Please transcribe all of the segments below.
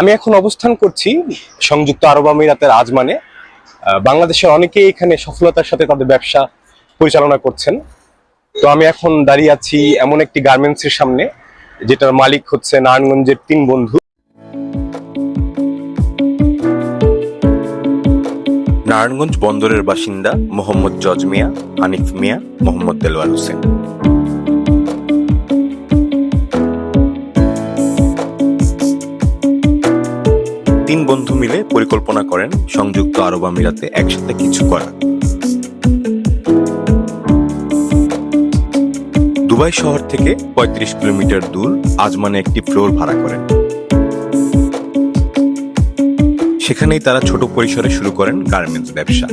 আমি এখন অবস্থান করছি সংযুক্ত আরব আমিরাতের আজমানে। বাংলাদেশের অনেকেই এখানে সফলতার সাথে তাদের ব্যবসা পরিচালনা করছেন। তো আমি এখন দাঁড়িয়ে আছি এমন একটি গার্মেন্টসের সামনে, যেটার মালিক হচ্ছে নারায়ণগঞ্জের তিন বন্ধু। নারায়ণগঞ্জ বন্দরের বাসিন্দা মোহাম্মদ জজ মিয়া মিয়া, মোহাম্মদ দেলোয়ার হোসেন। তিন বন্ধু মিলে পরিকল্পনা করেন সংযুক্ত আরব আমিরাতে একসাথে কিছু করা। দুবাই শহর থেকে ৩৫ কিলোমিটার দূর আজমানে একটি ফ্লোর ভাড়া করেন। সেখানেই তারা ছোট পরিসরে শুরু করেন গার্মেন্টস ব্যবসা।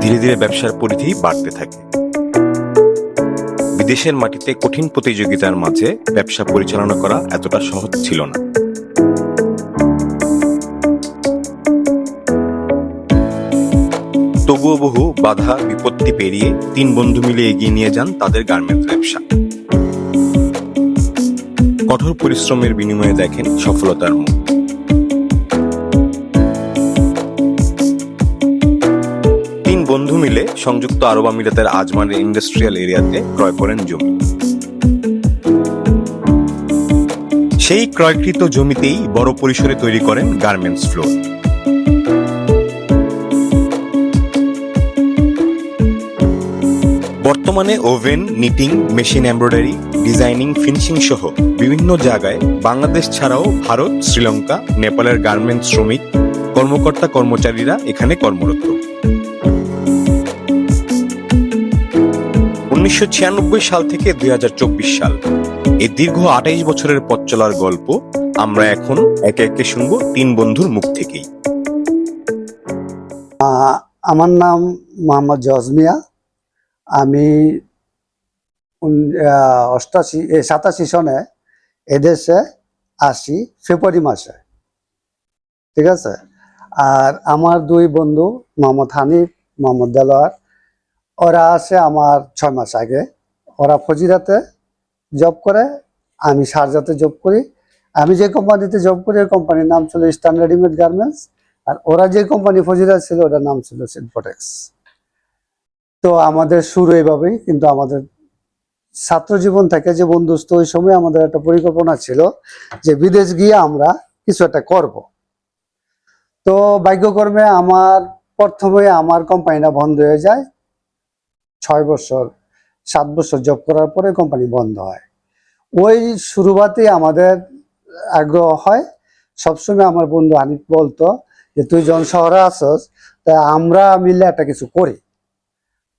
ধীরে ধীরে ব্যবসার পরিধি বাড়তে থাকে। বিদেশের মাটিতে কঠিন প্রতিযোগিতার মাঝে ব্যবসা পরিচালনা করা এতটা সহজ ছিল না। তবুও বহু বাধা, বিপত্তি পেরিয়ে তিন বন্ধু মিলে এগিয়ে নিয়ে যান তাদের গার্মেন্টস ব্যবসা। কঠোর পরিশ্রমের বিনিময়ে দেখেন সফলতার মুখ। সংযুক্ত আরব আমিরাতের আজমানের ইন্ডাস্ট্রিয়াল এরিয়াতে ক্রয় করেন জমি। সেই ক্রয়কৃত জমিতেই বড় পরিসরে তৈরি করেন গার্মেন্টস ফ্লোর। বর্তমানে woven, knitting, machine embroidery, designing, finishing সহ বিভিন্ন জায়গায় বাংলাদেশ ছাড়াও ভারত, শ্রীলঙ্কা, নেপালের গার্মেন্টস শ্রমিক, কর্মকর্তা কর্মচারীরা এখানে কর্মরত। উনিশশো ছিয়ানব্বই সাল থেকে দুই হাজার চব্বিশ সাল। এই দীর্ঘ আঠাইশ বছরের পথ চলার গল্প আমরা এখন একে একে শুনব তিন বন্ধুর মুখ থেকেই। আমার নাম মোহাম্মদ জজমিয়া আমি অষ্টাশি সাতাশি সনে এদেশে আসি ফেব্রুয়ারি মাসে। ঠিক আছে? আর আমার দুই বন্ধু মোহাম্মদ হানিফ, মোহাম্মদ দেলোয়ার ওরা আসে আমার ছয় মাস আগে। ওরা ফজিরাতে জব করে, আমি শারজাতে জব করি। আমি যে কোম্পানিতে জব করি, ওই কোম্পানির নাম ছিল ইস্টার্ন রেডিমেড গার্মেন্টস আর ওরা যে কোম্পানি ফজিরা ছিল, ওটার নাম ছিল সিনফোটেক্স তো আমাদের শুরু এইভাবেই, কিন্তু আমাদের ছাত্র জীবন থেকে যে বন্ধুত্ব ওই সময় আমাদের একটা পরিকল্পনা ছিল যে বিদেশ গিয়ে আমরা কিছু একটা করব। তো ভাগ্যকর্মে আমার, প্রথমে আমার কোম্পানিটা বন্ধ হয়ে যায়। ছয় বছর, সাত বছর জব করার পরে কোম্পানি বন্ধ হয়। ওই শুরুবাতেই আমাদের আগ্রহ হয়। সবসময় আমার বন্ধু আনিফ বলতো যে, তুই যখন শহরে আসস তা আমরা মিলে একটা কিছু করি।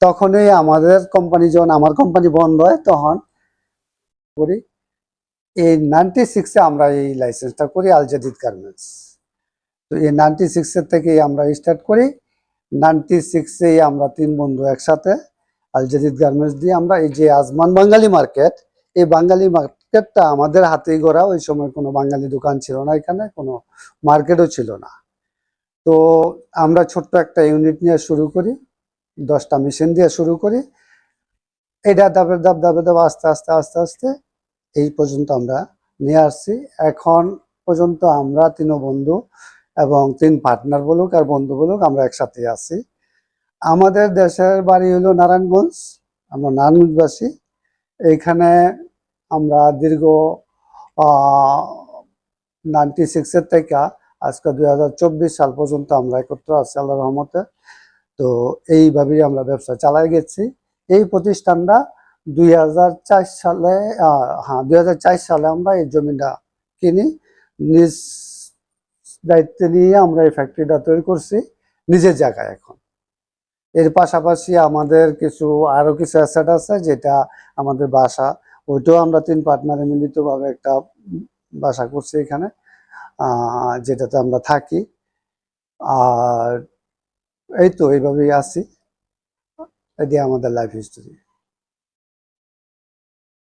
তখনই আমাদের কোম্পানি যখন, আমার কোম্পানি বন্ধ হয়, তখন করি। এই নাইনটি সিক্সে আমরা এই লাইসেন্সটা করি আলজাদিদ গার্মেন্টস তো এই নাইনটি সিক্সের থেকেই আমরা স্টার্ট করি। নাইনটি সিক্সেই আমরা তিন বন্ধু একসাথে আলজাদিদ গার্মেন্টস দিয়ে আমরা এই যে আজমান বাঙালি মার্কেট, এই বাঙালি মার্কেটটা আমাদের হাতেই গড়া। ওই সময় কোনো বাঙালি দোকান ছিল না এখানে, কোনো মার্কেটও ছিল না। তো আমরা ছোট্ট একটা ইউনিট নিয়ে শুরু করি, দশটা মেশিন দিয়ে শুরু করি। এটা দাবে দাব দাবে দাব আস্তে আস্তে আস্তে আস্তে এই পর্যন্ত আমরা নিয়ে আসছি। এখন পর্যন্ত আমরা তিন বন্ধু এবং তিন পার্টনার বলুক আর বন্ধু বলুক আমরা একসাথে আছি। আমাদের দেশের বাড়ি হলো নারায়ণগঞ্জ, আমরা নারায়ণগঞ্জবাসী। এইখানে আমরা দীর্ঘ নাইনটি সিক্সের থেকে আজকে দুই হাজার চব্বিশ সাল পর্যন্ত আমরা একত্র আছি আল্লাহ রহমতে। তো এইভাবেই আমরা ব্যবসা চালাই গেছি। এই প্রতিষ্ঠানটা দুই হাজার চার সালে হ্যাঁ দুই হাজার চার সালে আমরা এই জমিটা কিনি। নিজ দায়িত্বে নিয়ে আমরা এই ফ্যাক্টরিটা তৈরি করছি, নিজের জায়গায় এখন। এর পাশাপাশি আমাদের কিছু আরও কিছু অ্যাসেট আছে যেটা আমাদের বাসা, ওইটাও আমরা তিন পার্টনারে মিলিতভাবে একটা বাসা করছি এখানে যেটাতে আমরা থাকি। আর এই তো, এইভাবেই আছি। এটি আমাদের লাইফ হিস্টোরি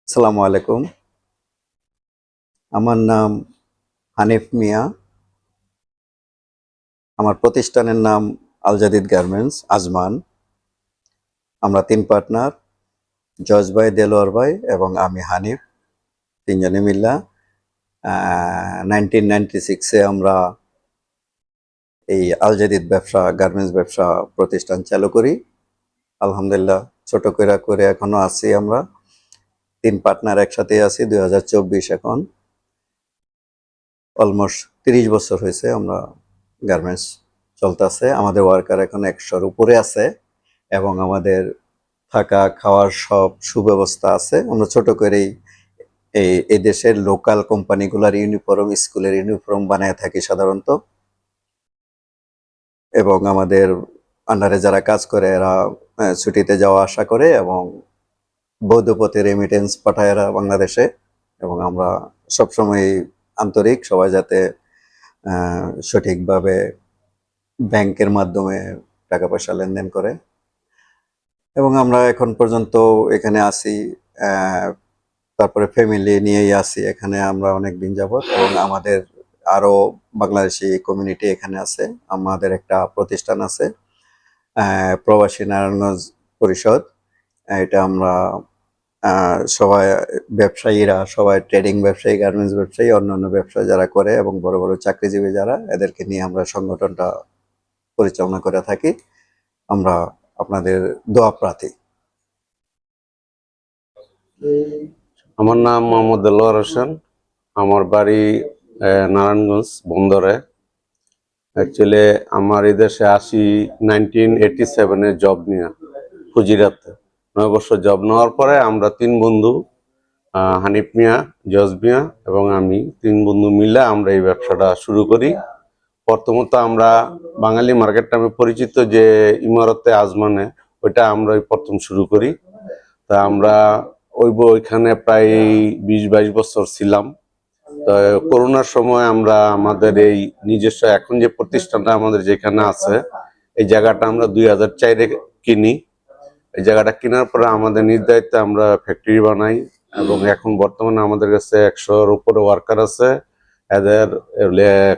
আসসালামু আলাইকুম। আমার নাম হানিফ মিয়া। আমার প্রতিষ্ঠানের নাম আলজাদিদ গার্মেন্টস, আজমান, আমরা তিন পার্টনার, জজ ভাই, দেলোয়ার ভাই এবং আমি হানিফ, তিনজনে মিল্লা। নাইনটিন নাইনটি সিক্সে আমরা এই আলজাদিদ ব্যবসা, গার্মেন্টস ব্যবসা প্রতিষ্ঠান চালু করি। আলহামদুলিল্লাহ, ছোট করে করে এখনও আছি আমরা। তিন পার্টনার একসাথে আছি, দুই হাজার চব্বিশ এখন। অলমোস্ট তিরিশ বছর হয়েছে আমরা গার্মেন্টস চলতেছে। আমাদের ওয়ার্কার এখন একশোর উপরে আছে এবং আমাদের থাকা, খাওয়ার সব সুব্যবস্থা আছে। আমরা ছোট করেই এই এই দেশের লোকাল কোম্পানিগুলোর ইউনিফর্ম স্কুলের ইউনিফর্ম বানায় থাকি সাধারণত। এবং আমাদের আন্ডারে যারা কাজ করে, এরা ছুটিতে যাওয়া আসা করে এবং বৈধ পথে রেমিটেন্স পাঠায় এরা বাংলাদেশে। এবং আমরা সবসময় আন্তরিক, সবাই যাতে সঠিকভাবে ব্যাংকের মাধ্যমে টাকা পয়সা লেনদেন করে। এবং আমরা এখন পর্যন্ত এখানে আহ, তারপরে ফ্যামিলি নিয়েই আসি এখানে আমরা অনেক দিন যাবত এবং আমাদের আরও বাংলাদেশি কমিউনিটি এখানে আছে। আমাদের একটা প্রতিষ্ঠান আছে প্রবাসী নারায়ণগঞ্জ পরিষদ। এটা আমরা সবাই ব্যবসায়ীরা সবাই ট্রেডিং ব্যবসায়ী গার্মেন্টস ব্যবসায়ী অন্যান্য ব্যবসা যারা করে এবং বড় বড় চাকরিজীবী যারা এদেরকে নিয়ে আমরা সংগঠনটা পরিচালনা করে থাকি। আমরা আপনাদের দোয়া প্রার্থী। আমার নাম মোহাম্মদ দেলোয়ার হোসেন। আমার বাড়ি নারায়ণগঞ্জ, বন্দরে। অ্যাকচুয়ালি আমার এই দেশে আসি নাইনটিন এইটি সেভেনে জব নিয়ে ফুজিরাতে নয় বছর জব নেওয়ার পরে আমরা তিন বন্ধু হানিফ মিয়া, জজ মিয়া এবং আমি তিন বন্ধু মিলে আমরা এই ব্যবসাটা শুরু করি। প্রথমত আমরা বাঙালি মার্কেট নামে পরিচিত যে ইমারতে আজমানে, ওইটা আমরা প্রথম শুরু করি। তা আমরা ওই ওইখানে প্রায় বিশ বাইশ বছর ছিলাম। তো করোনার সময় আমরা আমাদের এই নিজস্ব এখন যে প্রতিষ্ঠানটা আমাদের যেখানে আছে, এই জায়গাটা আমরা দুই হাজার চারে কিনি। এই জায়গাটা কেনার পরে আমাদের দায়িত্বে আমরা ফ্যাক্টরি বানাই এবং এখন বর্তমানে আমাদের কাছে একশোর উপরে ওয়ার্কার আছে। এদের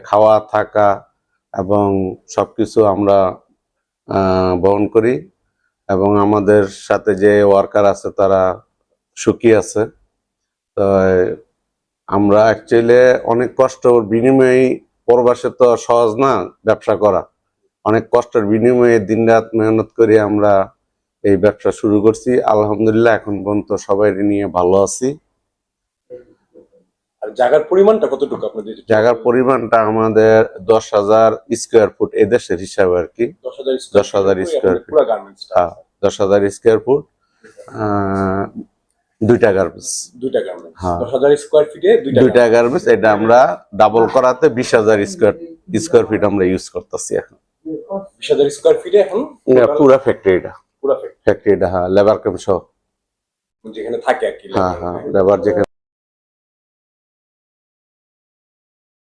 খাওয়া, থাকা এবং সব কিছু আমরা বহন করি এবং আমাদের সাথে যে ওয়ার্কার আছে তারা সুখী আছে। তো আমরা অ্যাকচুয়ালি অনেক কষ্ট বিনিময়ে প্রবাসে তো সহজ না ব্যবসা করা। অনেক কষ্টের বিনিময়ে দিনরাত মেহনত করে আমরা এই ব্যবসা শুরু করছি। আলহামদুলিল্লাহ এখন পর্যন্ত সবাই নিয়ে ভালো আছি। আর জায়গার পরিমাণটা কতটুকু আপনাদের জায়গার পরিমাণটা আমাদের দশ হাজার স্কোয়ার ফুট এদেশের হিসাবে আর কি। দশ হাজার স্কোয়ার ফিট হ্যাঁ দশ হাজার স্কোয়ার ফুট দুইটা গার্মেন্টস দুইটা গার্মেন্টস হ্যাঁ। দশ হাজার স্কোয়ার ফিটে দুইটা দুইটা গার্মেন্টস এটা আমরা ডাবল করাতে বিশ হাজার স্কোয়ার স্কোয়ার ফিট আমরা ইউজ করতেছি এখন। বিশ হাজার স্কোয়ার ফিটে এখন পুরা ফ্যাক্টরিটা পুরো ফ্যাক্টরিটা হ্যাঁ লেবার ক্যাম্প সহ। যেখানে থাকে আর কি। হ্যাঁ হ্যাঁ লেবার যেখানে